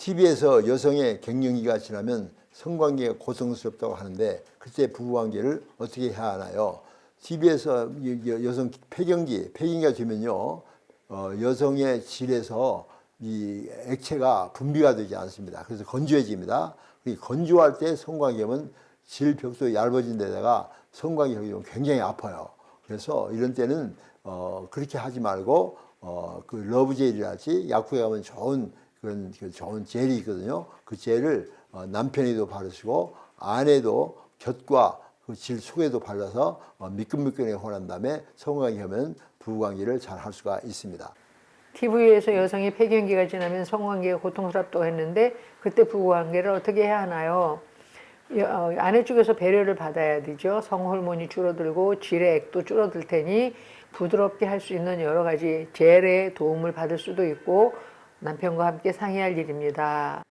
TV에서 여성의 갱년기가 지나면 성관계가 고통스럽다고 하는데 그때 부부관계를 어떻게 해야 하나요? TV에서 여성 폐경기, 폐경기가 되면요, 어, 여성의 질에서 이 액체가 분비가 되지 않습니다. 그래서 건조해집니다. 이 건조할 때 성관계면 질 벽도 얇아진 데다가 성관계가 굉장히 아파요. 그래서 이런 때는 어, 그렇게 하지 말고 어, 그 러브 젤이랄지 약국에 가면 좋은 그런 그 좋은 젤이 있거든요. 그 젤을 어, 남편이도 바르시고 아내도 곁과 그 질 속에도 발라서 어, 미끈미끈하게 혼한 다음에 성관계 하면 부부관계를 잘 할 수가 있습니다. TV에서 여성이 폐경기가 지나면 성관계가 고통스럽다고 했는데 그때 부부관계를 어떻게 해야 하나요? 여- 어, 아내 쪽에서 배려를 받아야 되죠. 성호르몬이 줄어들고 질의 액도 줄어들 테니 부드럽게 할 수 있는 여러 가지 젤의 도움을 받을 수도 있고 남편과 함께 상의할 일입니다.